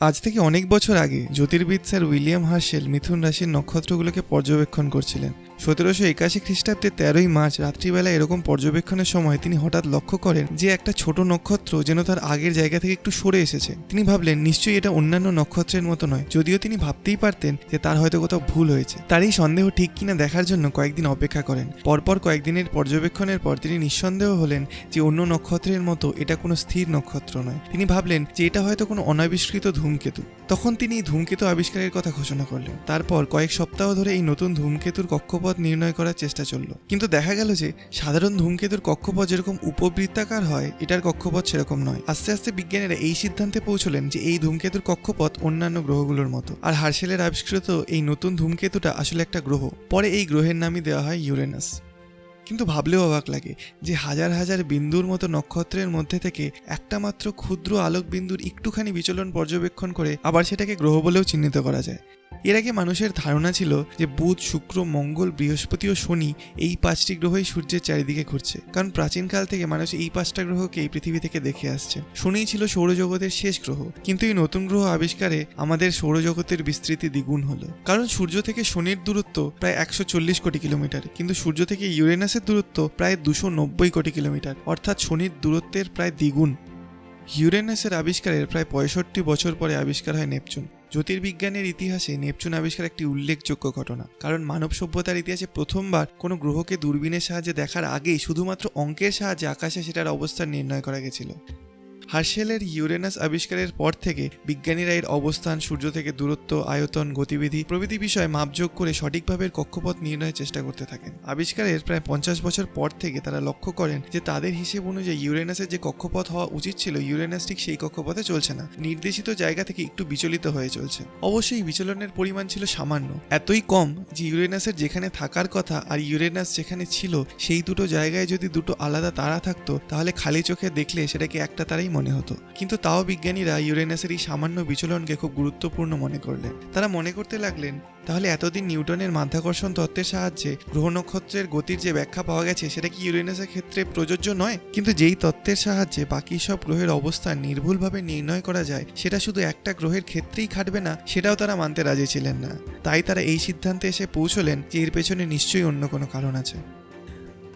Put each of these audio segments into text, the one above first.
আজ থেকে অনেক বছর আগে জ্যোতির্বিদ স্যার উইলিয়াম হার্শেল মিথুন রাশির নক্ষত্রগুলোকে পর্যবেক্ষণ করছিলেন। সতেরোশো একাশি খ্রিস্টাব্দে তেরোই মার্চ রাত্রিবেলা এরকম পর্যবেক্ষণের সময় তিনি হঠাৎ লক্ষ্য করেন যে একটা ছোট নক্ষত্র যেন তার আগের জায়গা থেকে একটু সরে এসেছে। তিনি ভাবলেন, নিশ্চয়ই এটা অন্যান্য নক্ষত্রের মতো নয়। যদিও তিনি ভাবতেই পারতেন যে তার হয়তো কোথাও ভুল হয়েছে। তার এই সন্দেহ ঠিক কিনা দেখার জন্য কয়েকদিন অপেক্ষা করেন। পরপর কয়েকদিনের পর্যবেক্ষণের পর তিনি নিঃসন্দেহ হলেন যে অন্য নক্ষত্রের মতো এটা কোনো স্থির নক্ষত্র নয়। তিনি ভাবলেন যে এটা হয়তো কোনো অনাবিষ্কৃত ধূমকেতু। তখন তিনি ধূমকেতু আবিষ্কারের কথা ঘোষণা করলেন। তারপর কয়েক সপ্তাহ ধরে এই নতুন ধূমকেতুর কক্ষপথ নির্ণয় করার চেষ্টা চলল। কিন্তু দেখা গেল যে, সাধারণ ধূমকেতুর কক্ষপথ যেরকম উপবৃত্তাকার হয়, এটার কক্ষপথ সেরকম নয়। আস্তে আস্তে বিজ্ঞানীরা এই সিদ্ধান্তে পৌঁছলেন যে, এই ধূমকেতুর কক্ষপথ অন্যান্য গ্রহগুলোর মতো। আর হার্সেলের আবিষ্কৃত এই নতুন ধূমকেতুটা আসলে একটা গ্রহ। পরে এই গ্রহের নামই দেওয়া হয় ইউরেনাস। কিন্তু ভাবলেও অবাক লাগে যে, হাজার হাজার বিন্দুর মতো নক্ষত্রের মধ্যে থেকে একটা মাত্র ক্ষুদ্র আলোক বিন্দুর একটুখানি বিচলন পর্যবেক্ষণ করে আবার সেটাকে গ্রহ বলেও চিহ্নিত করা যায়। এর আগে মানুষের ধারণা ছিল যে বুধ, শুক্র, মঙ্গল, বৃহস্পতি ও শনি এই পাঁচটি গ্রহই সূর্যের চারিদিকে ঘুরছে। কারণ প্রাচীনকাল থেকে মানুষ এই পাঁচটা গ্রহকে এই পৃথিবী থেকে দেখে আসছে। শনিই ছিল সৌরজগতের শেষ গ্রহ, কিন্তু এই নতুন গ্রহ আবিষ্কারে আমাদের সৌরজগতের বিস্তৃতি দ্বিগুণ হলো। কারণ সূর্য থেকে শনির দূরত্ব প্রায় একশো চল্লিশ কোটি কিলোমিটার, কিন্তু সূর্য থেকে ইউরেনাসের দূরত্ব প্রায় দুশো নব্বই কোটি কিলোমিটার, অর্থাৎ শনির দূরত্বের প্রায় দ্বিগুণ। ইউরেনাসের আবিষ্কারের প্রায় পঁয়ষট্টি বছর পরে আবিষ্কার হয় নেপচুন। জ্যোতির্বিজ্ঞানের ইতিহাসে নেপচুন আবিষ্কার একটি উল্লেখযোগ্য ঘটনা। কারণ মানব সভ্যতার ইতিহাসে প্রথমবার কোনো গ্রহকে দূরবীনের সাহায্যে দেখার আগেই শুধুমাত্র অঙ্কের সাহায্যে আকাশে সেটার অবস্থান নির্ণয় করা গেছিল। হার্শেলের ইউরেনাস আবিষ্কারের পর থেকে বিজ্ঞানীরা এর অবস্থান, সূর্য থেকে দূরত্ব, আয়তন, গতিবিধি প্রভৃতি বিষয়ে মাপযোগ করে সঠিকভাবে কক্ষপথ নির্ণয়ের চেষ্টা করতে থাকেন। আবিষ্কারের প্রায় পঞ্চাশ বছর পর থেকে তারা লক্ষ্য করেন যে তাদের হিসেব অনুযায়ী ইউরেনাসের যে কক্ষপথ হওয়া উচিত ছিল, ইউরেনাস ঠিক সেই কক্ষপথে চলছে না। নির্দেশিত জায়গা থেকে একটু বিচলিত হয়ে চলছে। অবশ্যই বিচলনের পরিমাণ ছিল সামান্য। এতই কম যে ইউরেনাসের যেখানে থাকার কথা আর ইউরেনাস যেখানে ছিল, সেই দুটো জায়গায় যদি দুটো আলাদা তারা থাকতো, তাহলে খালি চোখে দেখলে সেটাকে একটা তারাই মনে হতো। কিন্তু তাও বিজ্ঞানীরা ইউরেনাসের এই সামান্য বিচলনকে খুব গুরুত্বপূর্ণ মনে করলেন। তারা মনে করতে লাগলেন, তাহলে এতদিন নিউটনের মাধ্যাকর্ষণ তত্ত্বের সাহায্যে গ্রহ নক্ষত্রের গতির যে ব্যাখ্যা পাওয়া গেছে, সেটা কি ইউরেনাসের ক্ষেত্রে প্রযোজ্য নয়? কিন্তু যেই তত্ত্বের সাহায্যে বাকি সব গ্রহের অবস্থান নির্ভুলভাবে নির্ণয় করা যায়, সেটা শুধু একটা গ্রহের ক্ষেত্রেই খাটবে না, সেটাও তারা মানতে রাজি ছিলেন না। তাই তারা এই সিদ্ধান্তে এসে পৌঁছলেন যে এর পেছনে নিশ্চয়ই অন্য কোনো কারণ আছে।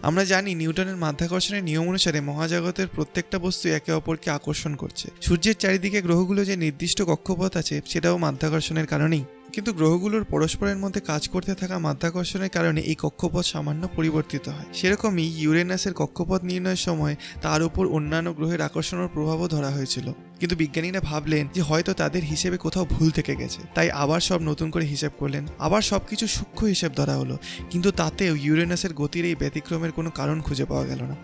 আমরা জানি নিউটনের মাধ্যাকর্ষণের নিয়ম অনুসারে মহাজগতের প্রত্যেকটা বস্তু একে অপরকে আকর্ষণ করছে। সূর্যের চারিদিকে গ্রহগুলো যে নির্দিষ্ট কক্ষপথ আছে, সেটাও মাধ্যাকর্ষণের কারণেই। কিন্তু গ্রহগুলোর পরস্পরের মধ্যে কাজ করতে থাকা মাধ্যাকর্ষণের কারণে এই কক্ষপথ সামান্য পরিবর্তিত হয়। সেরকমই ইউরেনাসের কক্ষপথ নির্ণয়ের সময় তার উপর অন্যান্য গ্রহের আকর্ষণের প্রভাবও ধরা হয়েছিল। কিন্তু বিজ্ঞানীরা ভাবলেন যে হয়তো তাদের হিসেবে কোথাও ভুল থেকে গেছে। তাই আবার সব নতুন করে হিসেব করলেন, আবার সব কিছু সূক্ষ্ম হিসেব ধরা হলো, কিন্তু তাতেও ইউরেনাসের গতির এই ব্যতিক্রমের কোনো কারণ খুঁজে পাওয়া গেল না।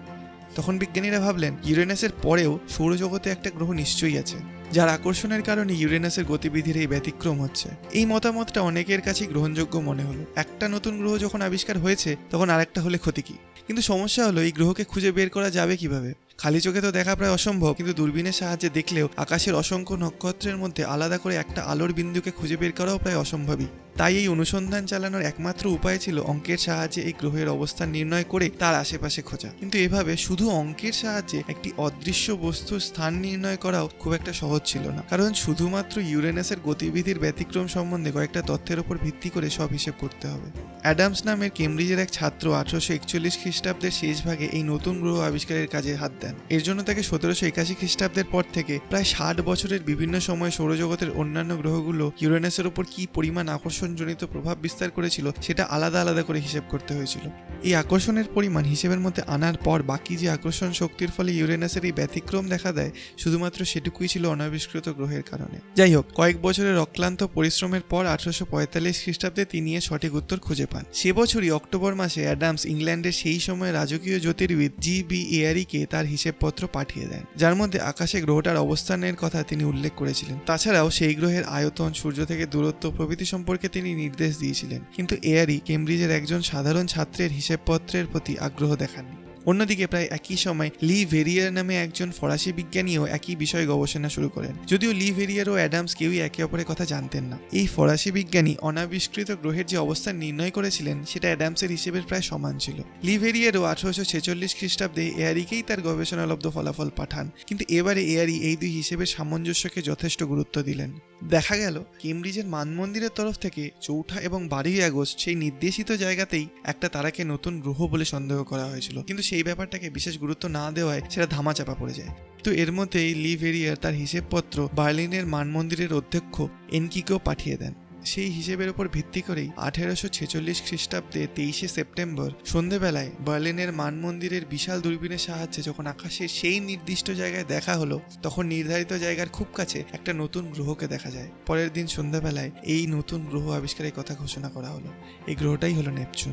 তখন বিজ্ঞানীরা ভাবলেন, ইউরেনাসের পরেও সৌরজগতে একটা গ্রহ নিশ্চয়ই আছে, যার আকর্ষণের কারণে ইউরেনাসের গতিবিধির এই ব্যতিক্রম হচ্ছে। এই মতামতটা অনেকের কাছেই গ্রহণযোগ্য মনে হলো। একটা নতুন গ্রহ যখন আবিষ্কার হয়েছে, তখন আরেকটা হলে ক্ষতি কি? কিন্তু সমস্যা হলো, এই গ্রহকে খুঁজে বের করা যাবে কীভাবে? খালি চোখে তো দেখা প্রায় অসম্ভব, কিন্তু দূরবীনের সাহায্যে দেখলেও আকাশের অসংখ্য নক্ষত্রের মধ্যে আলাদা করে একটা আলোর বিন্দুকে খুঁজে বের করাও প্রায় অসম্ভবই। তাই এই অনুসন্ধান চালানোর একমাত্র উপায় ছিল অঙ্কের সাহায্যে এই গ্রহের অবস্থান নির্ণয় করে তার আশেপাশে খোঁজা। কিন্তু এভাবে শুধু অঙ্কের সাহায্যে একটি অদৃশ্য বস্তুর স্থান নির্ণয় করাও খুব একটা সহজ ছিল না। কারণ শুধুমাত্র ইউরেনাসের গতিবিধির ব্যতিক্রম সম্বন্ধে কয়েকটা তথ্যের উপর ভিত্তি করে সব হিসেব করতে হবে। অ্যাডামস নামের কেমব্রিজের এক ছাত্র আঠারোশো একচল্লিশ খ্রিস্টাব্দের শেষ ভাগে এই নতুন গ্রহ আবিষ্কারের কাজে হাত দেন। এর জন্য তাকে সতেরোশো একাশি খ্রিস্টাব্দের পর থেকে প্রায় ষাট বছরের বিভিন্ন সময় সৌরজগতের অন্যান্য গ্রহগুলো ইউরেনাসের উপর কি পরিমাণ আকর্ষণজনিত প্রভাব বিস্তার করেছিল সেটা আলাদা আলাদা করে হিসেব করতে হয়েছিল। এই আকর্ষণের পরিমাণ হিসেবের মধ্যে আনার পর বাকি যে আকর্ষণ শক্তির ফলে ইউরেনাসের এই ব্যতিক্রম দেখা দেয় শুধুমাত্র সেটুকুই ছিল অনাবিষ্কৃত গ্রহের কারণে। যাই হোক, কয়েক বছরের অক্লান্ত পরিশ্রমের পর আঠারোশো পঁয়তাল্লিশ খ্রিস্টাব্দে তিনি সঠিক উত্তর খুঁজে পান। সে বছরই অক্টোবর মাসে অ্যাডামস ইংল্যান্ডের সেই সময় রাজকীয় জ্যোতির্বিদ জি বি এয়ারিকে তার হিসেবপত্র পাঠিয়ে দেন, যার মধ্যে আকাশে গ্রহটার অবস্থানের কথা তিনি উল্লেখ করেছিলেন। তাছাড়াও সেই গ্রহের আয়তন, সূর্য থেকে দূরত্ব প্রভৃতি সম্পর্কে তিনি নির্দেশ দিয়েছিলেন, কিন্তু এয়ারি কেমব্রিজের একজন সাধারণ ছাত্রের হিসেবপত্রের প্রতি আগ্রহ দেখাননি। অন্যদিকে প্রায় একই সময় লি ভেরিয়ার নামে একজন ফরাসি বিজ্ঞানীও একই বিষয়ে গবেষণা শুরু করেন। যদিও লি ভেরিয়ার ও অ্যাডামস কেউই একে অপরের কথা জানতেন না। এই ফরাসি বিজ্ঞানী অনাবিষ্কৃত গ্রহের যে অবস্থান নির্ণয় করেছিলেন, সেটা অ্যাডামসের হিসেবের প্রায় সমান ছিল। লি ভেরিয়ারও আঠারোশো ছেচল্লিশ খ্রিস্টাব্দে এয়ারিকেই তার গবেষণালব্ধ ফলাফল পাঠান, কিন্তু এবারে এয়ারি এই দুই হিসেবের সামঞ্জস্যকে যথেষ্ট গুরুত্ব দিলেন। দেখা গেল কেমব্রিজের মানমন্দিরের তরফ থেকে চৌঠা এবং বারোই আগস্ট সেই নির্দেশিত জায়গাতেই একটা তারাকে নতুন গ্রহ বলে সন্দেহ করা হয়েছিল। কিন্তু সেই ব্যাপারটাকে বিশেষ গুরুত্ব না দেওয়ায় সেটা ধামাচাপা পড়ে যায়। কিন্তু এর মধ্যেই লিভেরিয়ার তার হিসেবপত্র বার্লিনের মানমন্দিরের অধ্যক্ষ এনকিকেও পাঠিয়ে দেন। সেই হিসেবের উপর ভিত্তি করেই আঠেরোশো ছেচল্লিশ খ্রিস্টাব্দে তেইশে সেপ্টেম্বর সন্ধেবেলায় বার্লিনের মানমন্দিরের বিশাল দূরবীনের সাহায্যে যখন আকাশের সেই নির্দিষ্ট জায়গায় দেখা হলো, তখন নির্ধারিত জায়গার খুব কাছে একটা নতুন গ্রহকে দেখা যায়। পরের দিন সন্ধ্যাবেলায় এই নতুন গ্রহ আবিষ্কারের কথা ঘোষণা করা হলো। এই গ্রহটাই হলো নেপচুন।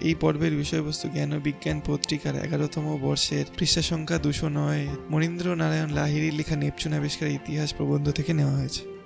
এই পর্বের বিষয়বস্তু জ্ঞান ও বিজ্ঞান পত্রিকার এগারোতম বর্ষের পৃষ্ঠা সংখ্যা দুশো নয়। মনীন্দ্র নারায়ণ লাহিড়ির লেখা নেপচুন আবিষ্কারের ইতিহাস প্রবন্ধ থেকে নেওয়া হয়েছে।